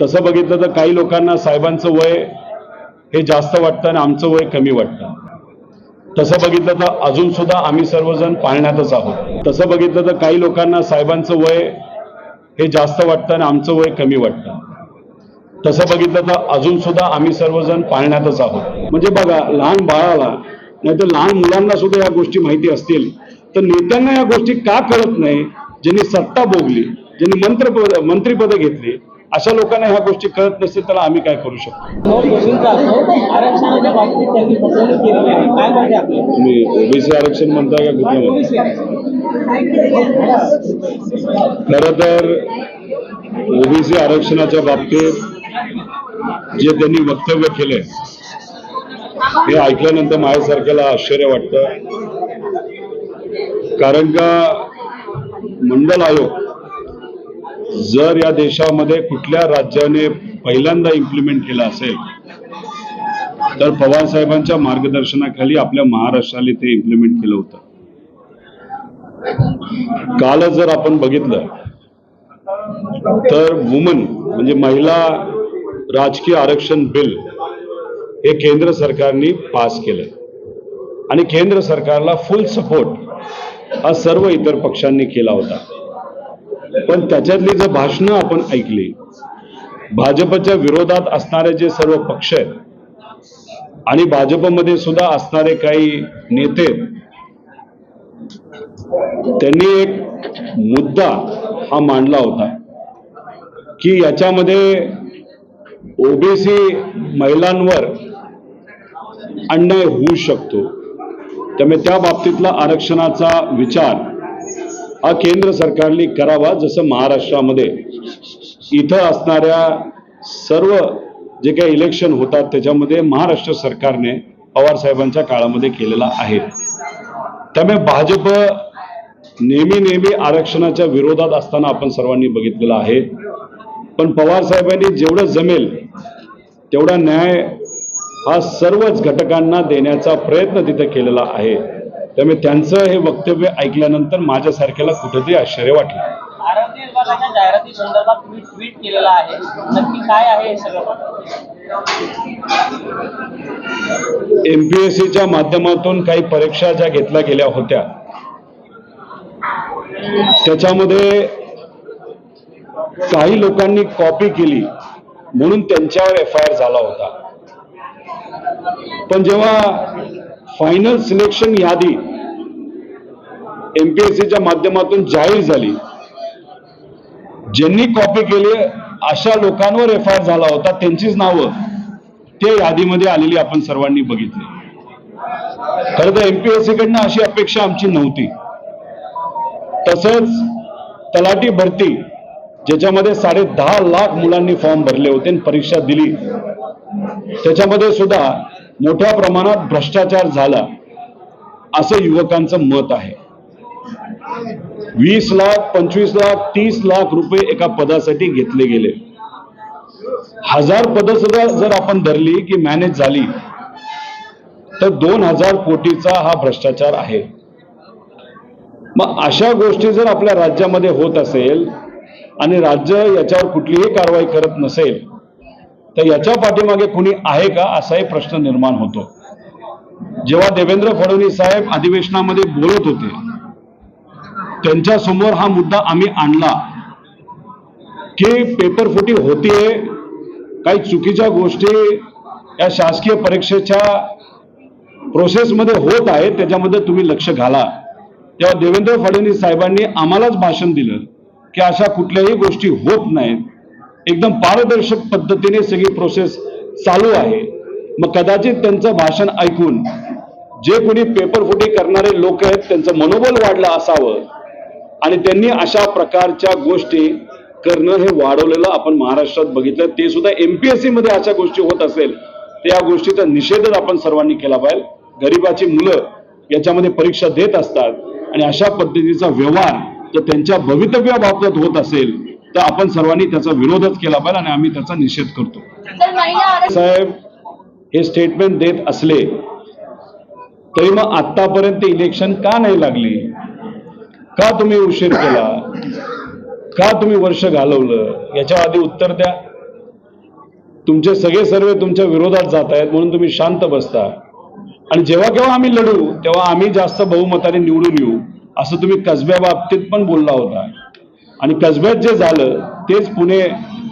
तसं बघितलं तर काही लोकांना साहेबांचं वय हे जास्त वाटतं आणि आमचं वय कमी वाटतं. तसं बघितलं तर अजून सुद्धा आम्ही सर्वजण पाळण्यातच आहोत. तसं बघितलं तर काही लोकांना साहेबांचं वय हे जास्त वाटतं आणि आमचं वय कमी वाटतं. तसं बघितलं तर अजून सुद्धा आम्ही सर्वजण पाळण्यातच आहोत. म्हणजे बघा लहान बाळाला नाही तर लहान मुलांना सुद्धा या गोष्टी माहिती असतील तर नेत्यांना या गोष्टी का कळत नाही? ज्यांनी सत्ता भोगली ज्यांनी मंत्रपद मंत्रीपदं घेतली अशा लोकांना ह्या गोष्टी कळत नसतील त्याला आम्ही काय करू शकतो? तुम्ही ओबीसी आरक्षण म्हणताय का? खरं तर ओबीसी आरक्षणाच्या बाबतीत जे त्यांनी वक्तव्य केले हे ऐकल्यानंतर माझ्यासारख्याला आश्चर्य वाटतं. कारण का मंडल आयोग जर या देशामध्ये कुठल्या राज्याने पहिल्यांदा इम्प्लिमेंट केला असेल तर पवार साहेबांच्या मार्गदर्शनाखाली आपल्या महाराष्ट्राने ते इम्प्लिमेंट केलं होतं. कालच जर आपण बघितलं तर वुमन म्हणजे महिला राजकीय आरक्षण बिल हे केंद्र सरकारने पास केलं. आणि केंद्र सरकारला फुल सपोर्ट हा सर्व इतर पक्षांनी केला होता. पण त्याच्यातली जर भाषणं आपण ऐकली भाजपच्या विरोधात असणारे जे सर्व पक्ष आहेत आणि भाजपमध्ये सुद्धा असणारे काही नेते त्यांनी एक मुद्दा हा मांडला होता की याच्यामध्ये ओबीसी महिलांवर अन्याय होऊ शकतो. त्यामुळे त्या बाबतीतला आरक्षणाचा विचार हा केंद्र सरकारने करावा जसं महाराष्ट्रामध्ये. इथं असणाऱ्या सर्व जे काही इलेक्शन होतात त्याच्यामध्ये महाराष्ट्र सरकारने पवार साहेबांच्या काळामध्ये केलेला आहे. त्यामुळे भाजप नेहमी नेहमी आरक्षणाच्या विरोधात असताना आपण सर्वांनी बघितलेलं आहे. पण पवार साहेबांनी जेवढं जमेल तेवढा न्याय हा सर्वच घटकांना देण्याचा प्रयत्न तिथे केलेला आहे. त्यामुळे त्यांचं हे वक्तव्य ऐकल्यानंतर माझ्यासारख्याला कुठेतरी आश्चर्य वाटलं. आरोग्य विभागाच्या जाहिराती संदर्भात तुम्ही ट्विट केलेलं आहे. नक्की काय आहे हे सगळं? एमपीएससीच्या माध्यमातून काही परीक्षा ज्या घेतल्या गेल्या होत्या त्याच्यामध्ये काही लोकांनी कॉपी केली म्हणून त्यांच्यावर एफ आय आर झाला होता. पण जेव्हा फायनल सिलेक्शन यादी एमपीएससीच्या माध्यमातून जाहीर झाली. ज्यांनी कॉपी केली अशा लोकांवर एफ आय आर झाला होता त्यांचीच नावं त्या यादीमध्ये आलेली आपण सर्वांनी बघितली. खरं तर एमपीएससी कडनं अशी अपेक्षा आमची नव्हती. तसंच तलाठी भरती ज्याच्यामध्ये साडे दहा लाख मुलांनी फॉर्म भरले होते आणि परीक्षा दिली. त्याच्यामध्ये सुद्धा मोठ्या प्रमाणात भ्रष्टाचार झाला असं युवकांचं मत आहे. वीस लाख पंचवीस लाख तीस लाख रुपये एका पदासाठी घेतले गेले. हजार पद सुद्धा जर आपण धरली की मॅनेज झाली तर दोन हजार कोटीचा हा भ्रष्टाचार आहे. मग अशा गोष्टी जर आपल्या राज्यामध्ये होत असेल आणि राज्य याच्यावर कुठलीही कारवाई करत नसेल तर याच्या पाठीमागे कुणी आहे का असाही प्रश्न निर्माण होतो. जेव्हा देवेंद्र फडणवीस साहेब अधिवेशनामध्ये बोलत होते त्यांच्यासमोर हा मुद्दा आम्ही आणला की पेपरफुटी होतीये काही चुकीच्या गोष्टी या शासकीय परीक्षेच्या प्रोसेसमध्ये होत आहेत त्याच्यामध्ये तुम्ही लक्ष घाला. तेव्हा देवेंद्र फडणवीस साहेबांनी आम्हालाच भाषण दिलं की अशा कुठल्याही गोष्टी होत नाहीत. एकदम पारदर्शक पद्धतीने सगळी प्रोसेस चालू आहे. मग कदाचित त्यांचं भाषण ऐकून जे कोणी पेपरफुटी करणारे लोक आहेत त्यांचं मनोबल वाढलं असावं आणि त्यांनी अशा प्रकारच्या गोष्टी करणं हे वाढवलेलं आपण महाराष्ट्रात बघितलं. ते सुद्धा एमपीएससी मध्ये अशा गोष्टी होत असेल तर या गोष्टीचा निषेधच आपण सर्वांनी केला पाहिजे. गरिबाची मुलं याच्यामध्ये परीक्षा देत असतात आणि अशा पद्धतीचा व्यवहार जर त्यांच्या भवितव्याबाबत होत असेल तर आपण सर्वांनी त्याचा विरोधच केला पाहिजे आणि आम्ही त्याचा निषेध करतो. साहेब हे स्टेटमेंट देत असले तरी मग आतापर्यंत इलेक्शन का नाही लागली? का तुम्ही उशीर केला? का तुम्ही वर्ष घालवलं? याच्या आधी उत्तर द्या. तुमचे सगळे सर्वे तुमच्या विरोधात जात आहेत म्हणून तुम्ही शांत बसता. आणि जेव्हा केव्हा आम्ही लढू तेव्हा आम्ही जास्त बहुमताने निवडून येऊ असं तुम्ही कसब्या बाबतीत पण बोलला होता. आणि कसब्यात जे झालं तेच पुणे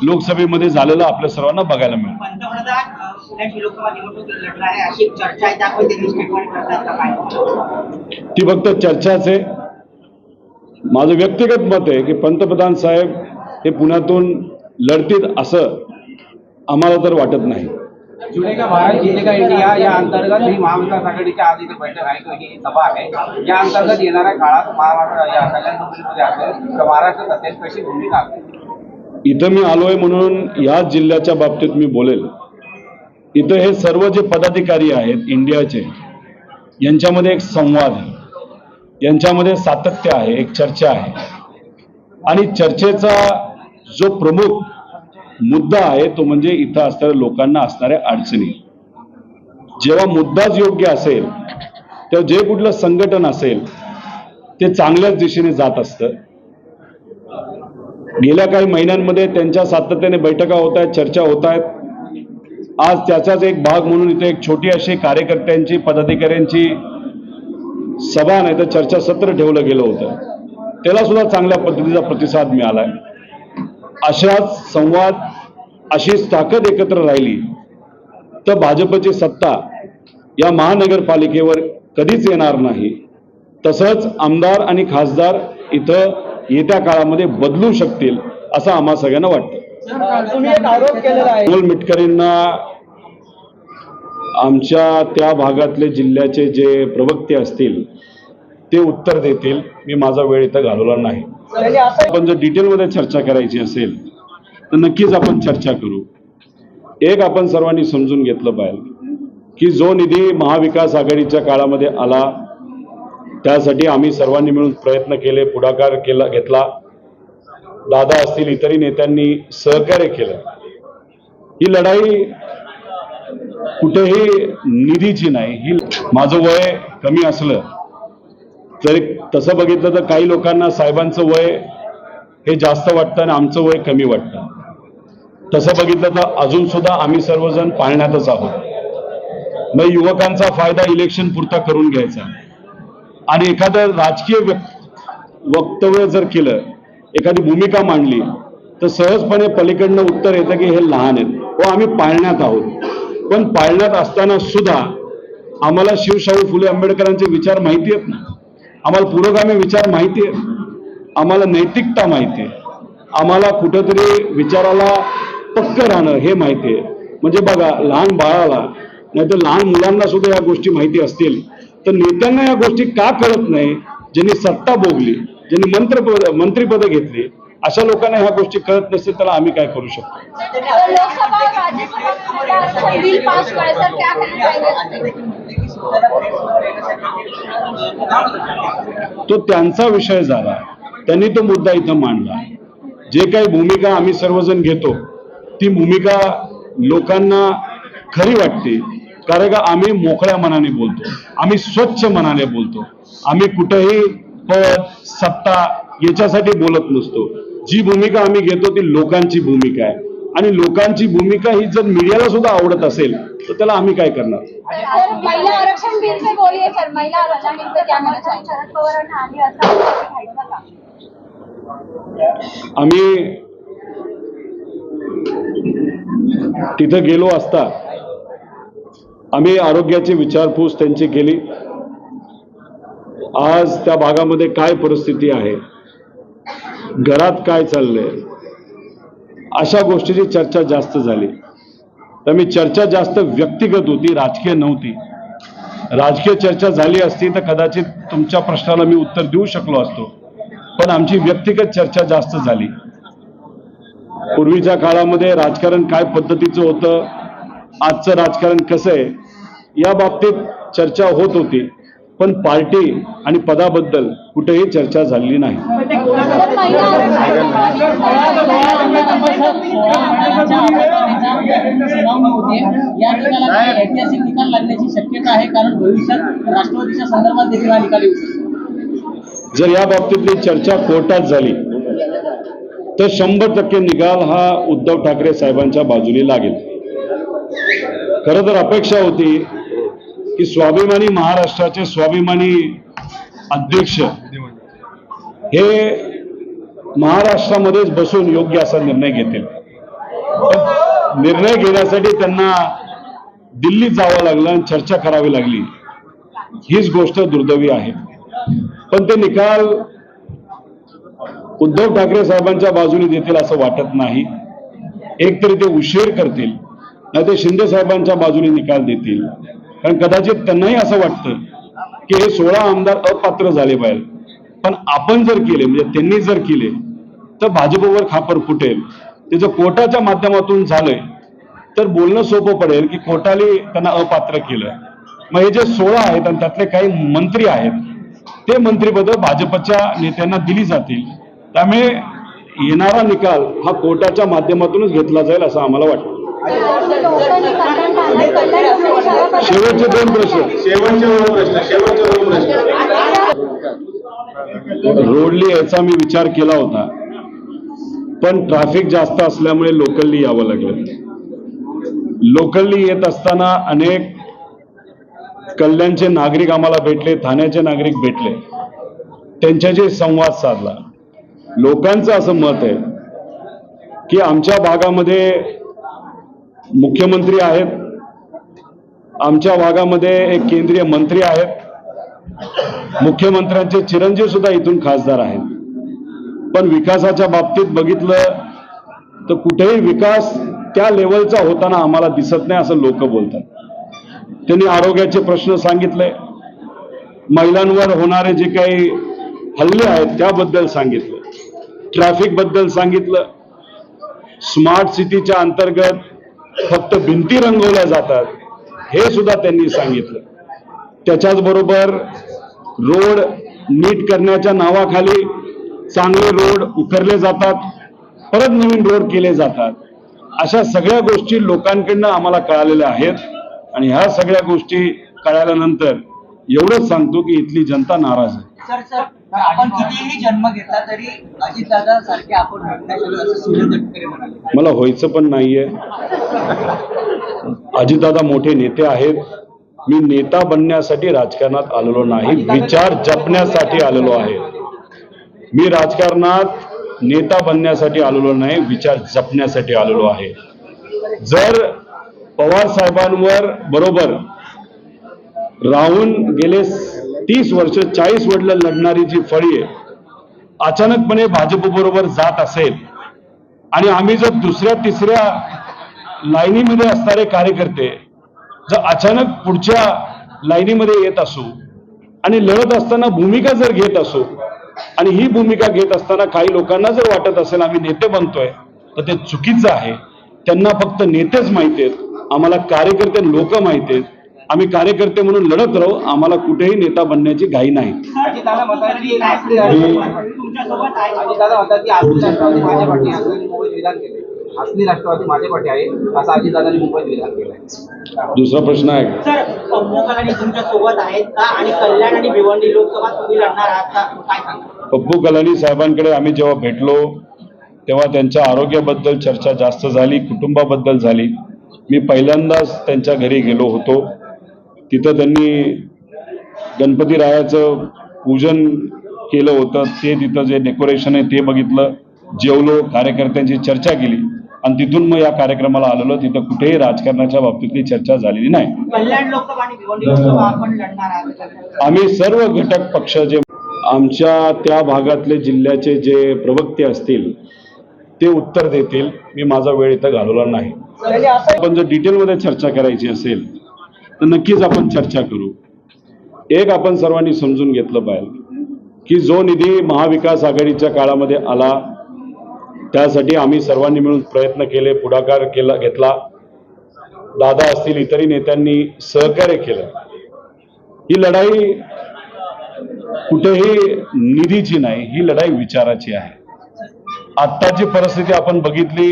लोकसभेमध्ये झालेलं आपल्या सर्वांना बघायला मिळालं. काय? ती फक्त चर्चाच आहे. माझं व्यक्तिगत मत आहे की पंतप्रधान साहेब हे पुण्यातून लढतील असं आम्हाला तर वाटत नाही. जुने का भारत जिले का इंडिया या अंतर्गत ही महाविकास आघाडीच्या आज इथे बैठक आहे किंवा ही सभा आहे. या अंतर्गत येणाऱ्या काळात महाराष्ट्र या कल्याण डोंबिवलीमध्ये असेल किंवा महाराष्ट्रात असेल कशी भूमिका असेल? इथं मी आलोय म्हणून याच जिल्ह्याच्या बाबतीत मी बोलेल. इथं हे सर्व जे पदाधिकारी आहेत इंडियाचे यांच्यामध्ये एक संवाद आहे. यांच्यामध्ये सातत्य आहे एक चर्चा आहे. आणि चर्चेचा जो प्रमुख मुद्दा आहे तो म्हणजे इथं असणाऱ्या लोकांना असणाऱ्या अडचणी. जेव्हा मुद्दाच योग्य असेल तेव्हा जे कुठलं संघटन असेल ते चांगल्याच दिशेने जात असतं. गेल्या काही महिन्यांमध्ये त्यांच्या सातत्याने बैठका होत आहेत चर्चा होत आहेत. आज त्याचाच एक भाग म्हणून इथे एक छोटी अशी कार्यकर्त्यांची पदाधिकाऱ्यांची सभा नाही तर चर्चासत्र ठेवलं गेलं होतं. त्याला सुद्धा चांगल्या पद्धतीचा प्रतिसाद मिळालाय. अशाच संवाद अशीच ताकद एकत्र राहिली तर भाजपची सत्ता या महानगरपालिकेवर कधीच येणार नाही. तसंच आमदार आणि खासदार इथं येत्या काळामध्ये बदलू शकतील असं आम्हा सगळ्यांना वाटतं. अमोल मिटकरींना आमच्या त्या भागातले जिल्ह्याचे जे प्रवक्ते असतील ते उत्तर देतील मी माझा वेळ इथं घालवला नाही. आपण जर डिटेलमध्ये चर्चा करायची असेल तर नक्कीच आपण चर्चा करू. एक आपण सर्वांनी समजून घेतलं पाहिजे की जो निधी महाविकास आघाडीच्या काळामध्ये आला त्यासाठी आम्ही सर्वांनी मिळून प्रयत्न केले पुढाकार केला घेतला. दादा असतील इतरही नेत्यांनी सहकार्य केलं. ही लढाई कुठेही निधीची नाही ही माझं वय कमी असलं तरी तसं बघितलं तर काही लोकांना साहेबांचं वय हे जास्त वाटतं आणि आमचं वय कमी वाटतं. तसं बघितलं तर अजून सुद्धा आम्ही सर्वजण पाळण्यातच आहोत. मग युवकांचा फायदा इलेक्शन पुरता करून घ्यायचा. आणि एखादं राजकीय वक्तव्य जर केलं एखादी भूमिका मांडली तर सहजपणे पलीकडनं उत्तर येतं की हे लहान आहेत. व आम्ही पाळण्यात आहोत. पण पाळण्यात असताना सुद्धा आम्हाला शिवशाहू फुले आंबेडकरांचे विचार माहिती आहेत ना? आम्हाला पुरोगामी विचार माहिती आहे. आम्हाला नैतिकता माहिती आहे. आम्हाला कुठंतरी विचाराला पक्क राहणं हे माहिती आहे. म्हणजे बघा लहान बाळाला नाही तर लहान मुलांना सुद्धा या गोष्टी माहिती असतील. तर नेत्यांना या गोष्टी का कळत नाही? ज्यांनी सत्ता भोगली ज्यांनी मंत्रपद मंत्रीपदं घेतली अशा लोकांना ह्या गोष्टी कळत नसतील त्याला आम्ही काय करू शकतो? तो त्यांचा विषय झाला. त्यांनी तो मुद्दा इथं मांडला. जे काही भूमिका आम्ही सर्वजण घेतो ती भूमिका लोकांना खरी वाटते कारण का आम्ही मोकळ्या मनाने बोलतो आम्ही स्वच्छ मनाने बोलतो. आम्ही कुठेही पद सत्ता याच्यासाठी बोलत नसतो. जी भूमिका आम्ही घेतो ती लोकांची भूमिका आहे. आणि लोकांची भूमिका ही जर मीडियाला सुद्धा आवडत असेल तर त्याला आम्ही काय करणार? आम्ही तिथं गेलो असता आम्ही आरोग्याची विचारपूस त्यांची केली. आज त्या भागामध्ये काय परिस्थिती आहे? घरात काय चाललंय? अशा गोष्टीची चर्चा जास्त झाली. त्यामुळे चर्चा जास्त व्यक्तिगत होती राजकीय नव्हती. राजकीय चर्चा झाली असती तर कदाचित तुमच्या प्रश्नाला मी उत्तर देऊ शकलो असतो. पण आमची व्यक्तिगत चर्चा जास्त झाली. पूर्वीच्या काळामध्ये राजकारण काय पद्धतीचं होतं आजचं राजकारण कसं आहे या बाबतीत चर्चा होत होती. पण पार्टी आणि पदाबद्दल कुठेही चर्चा झालेली नाही. सर महिला सुनावणी होते या निकालाला ऐतिहासिक निकाल लागण्याची शक्यता आहे कारण भविष्यात राष्ट्रवादीच्या संदर्भात देखील हा निकाल येऊ शकतो जर या बाबतीतली चर्चा कोर्टात झाली तर शंभर टक्के निकाल हा उद्धव ठाकरे साहेबांच्या बाजूने लागेल. खरं तर अपेक्षा होती की स्वाभिमानी महाराष्ट्राचे स्वाभिमानी अध्यक्ष हे महाराष्ट्रामध्येच बसून योग्य असा निर्णय घेतील. निर्णय घेण्यासाठी त्यांना दिल्लीत जावं लागलं आणि चर्चा करावी लागली. हीच गोष्ट दुर्दैवी आहे. पण ते निकाल उद्धव ठाकरे साहेबांच्या बाजूने देतील असं वाटत नाही. एकतरी ते उशीर करतील. नाही ते शिंदे साहेबांच्या बाजूने निकाल देतील. कारण कदाचित त्यांनाही असं वाटतं की हे सोळा आमदार अपात्र झाले पाहिजे. पण आपण जर केले म्हणजे त्यांनी जर केले तर भाजपवर खापर फुटेल. त्याचं कोटाच्या माध्यमातून झालंय. तर बोलणं सोपं पडेल की कोर्टाने त्यांना अपात्र केलं मग हे जे सोळा आहेत आणि त्यातले काही मंत्री आहेत ते मंत्रीपद भाजपच्या नेत्यांना दिली जातील. त्यामुळे येणारा निकाल हा कोर्टाच्या माध्यमातूनच घेतला जाईल असं आम्हाला वाटतं. शेवटचे दोन प्रश्न. शेवटचे दोन प्रश्न शेवटचे दोन प्रश्न. रोडली याचा मी विचार केला होता. पण ट्रॅफिक जास्त असल्यामुळे लोकलनी यावं लागलं. लोकलनी येत असताना अनेक कल्याणचे नागरिक आम्हाला भेटले ठाण्याचे नागरिक भेटले. त्यांच्याशी संवाद साधला. लोकांचं असं मत आहे की आमच्या भागामध्ये मुख्यमंत्री आहेत आमच्या भागामध्ये एक केंद्रीय मंत्री आहेत. मुख्यमंत्र्यांचे चिरंजीव सुद्धा इथून खासदार आहेत. पण विकासाच्या बाबतीत बघितलं तर कुठेही विकास त्या लेवलचा होताना आम्हाला दिसत नाही असं लोक बोलतात. त्यांनी आरोग्याचे प्रश्न सांगितले. महिलांवर होणारे जे काही हल्ले आहेत त्याबद्दल सांगितलं. ट्रॅफिकबद्दल सांगितलं. स्मार्ट सिटीच्या अंतर्गत फक्त भिंती रंगवल्या जातात. हे सुद्धा त्यांनी सांगितलं. त्याच्याच बरोबर रोड नीट करण्याच्या नावाखाली चांगले रोड उकरले जातात परत नवीन रोड केले जातात. अशा सगळ्या गोष्टी लोकांकडनं आम्हाला कळालेल्या आहेत आणि ह्या सगळ्या गोष्टी कळाल्यानंतर एवढंच सांगतो की इथली जनता नाराज आहे. सर सर आपण कितीही जन्म घेतला तरी अजितदादा सारखे आपण मला व्हायचं पण नाहीये. अजितदादा मोठे नेते आहेत. मी नेता बनण्यासाठी राजकारणात आलेलो नाही विचार जपण्यासाठी आलेलो आहे. मी राजकारणात नेता बनण्यासाठी आलेलो नाही विचार जपण्यासाठी आलेलो आहे. जर पवार साहेबांवर बरोबर राहून गेले तीस वर्ष चाळीस वडलं लढणारी जी फळी आहे अचानकपणे भाजप बरोबर जात असेल आणि आम्ही जर दुसऱ्या तिसऱ्या लाईनीमध्ये असणारे कार्यकर्ते जर अचानक पुढच्या लाईनीमध्ये येत असू आणि लढत असताना भूमिका जर घेत असू आणि ही भूमिका घेत असताना काही लोकांना जर वाटत असेल आम्ही नेते बनतोय तर ते चुकीचं आहे. त्यांना फक्त नेतेच माहिती आहेत आम्हाला कार्यकर्ते लोक माहिती आहेत. आम्ही कार्यकर्ते म्हणून लढत राहू आम्हाला कुठेही नेता बनण्याची घाई नाही. असली राष्ट्रवादी माझ्या पाठी आहे असं मुंबईत विधान केले आहे अजितदादांनी दुसरा प्रश्न आहे? सर पप्पू कलानी तुमच्यासोबत आहेत का? आणि कल्याण आणि भिवंडी लोकसभा तुम्ही लढणार आहात का? काय सांगा पप्पू कलानी साहेबांकडे आम्ही जेव्हा भेटलो तेव्हा त्यांच्या आरोग्याबद्दल चर्चा जास्त झाली कुटुंबाबद्दल झाली. मी पहिल्यांदाच त्यांच्या घरी गेलो होतो. तिथं त्यांनी गणपती रायाचं पूजन केलं होतं. ते तिथं जे डेकोरेशन आहे ते बघितलं. जेवलो कार्यकर्त्यांची चर्चा केली. आणि तिथून मग या कार्यक्रमाला आलेलो. तिथं कुठेही राजकारणाच्या बाबतीतली चर्चा झालेली नाही? आम्ही सर्व घटक पक्ष जे आमच्या त्या भागातले जिल्ह्याचे जे प्रवक्ते असतील ते उत्तर देतील. मी माझा वेळ इथं घालवला नाही. आपण जर डिटेलमध्ये चर्चा करायची असेल तर नक्कीच आपण चर्चा करू. एक आपण सर्वांनी समजून घेतलं पाहिजे की जो निधी महाविकास आघाडीच्या काळामध्ये आला त्यासाठी आम्ही सर्वांनी मिळून प्रयत्न केले पुढाकार केला घेतला. दादा असतील इतरही नेत्यांनी सहकार्य केलं. ही लढाई कुठेही निधीची नाही ही लढाई विचाराची आहे. आत्ताची परिस्थिती आपण बघितली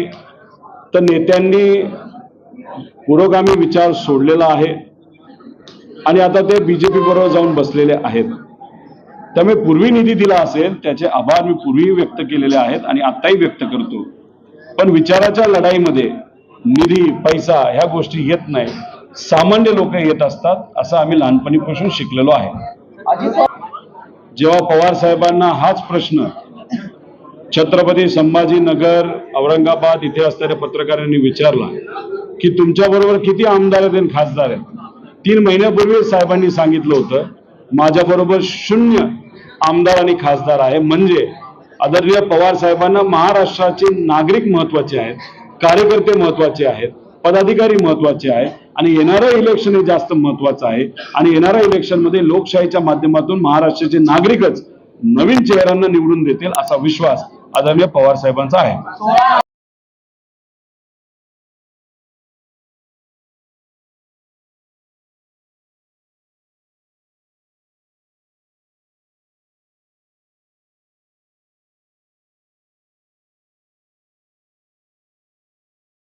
तर नेत्यांनी पुरोगामी विचार सोडलेला आहे. आणि आता ते बीजेपी बरोबर जाऊन बसलेले आहेत. त्यामुळे पूर्वी निधी दिला असेल त्याचे आभार मी पूर्वी व्यक्त केलेले आहेत आणि आत्ताही व्यक्त करतो. पण विचाराच्या लढाईमध्ये निधी पैसा ह्या गोष्टी येत नाही सामान्य लोक येत असतात असं आम्ही लहानपणीपासून शिकलेलो आहे. जेव्हा पवार साहेबांना हाच प्रश्न छत्रपती संभाजीनगर औरंगाबाद इथे असणाऱ्या पत्रकारांनी विचारला की तुमच्या बरोबर किती आमदार आहेत आणि खासदार आहेत? तीन महिन्यापूर्वी साहेबांनी सांगितलं होतं माझ्या बरोबर शून्य आमदार आणि खासदार आहे. म्हणजे आदरणीय पवार साहेबांना महाराष्ट्राचे नागरिक महत्त्वाचे आहेत कार्यकर्ते महत्त्वाचे आहेत पदाधिकारी महत्त्वाचे आहे आणि येणारं इलेक्शन हे जास्त महत्वाचं आहे. आणि येणाऱ्या इलेक्शनमध्ये लोकशाहीच्या माध्यमातून महाराष्ट्राचे नागरिकच नवीन चेहऱ्यांना निवडून देतील असा विश्वास आदरणीय पवार साहेबांचा आहे.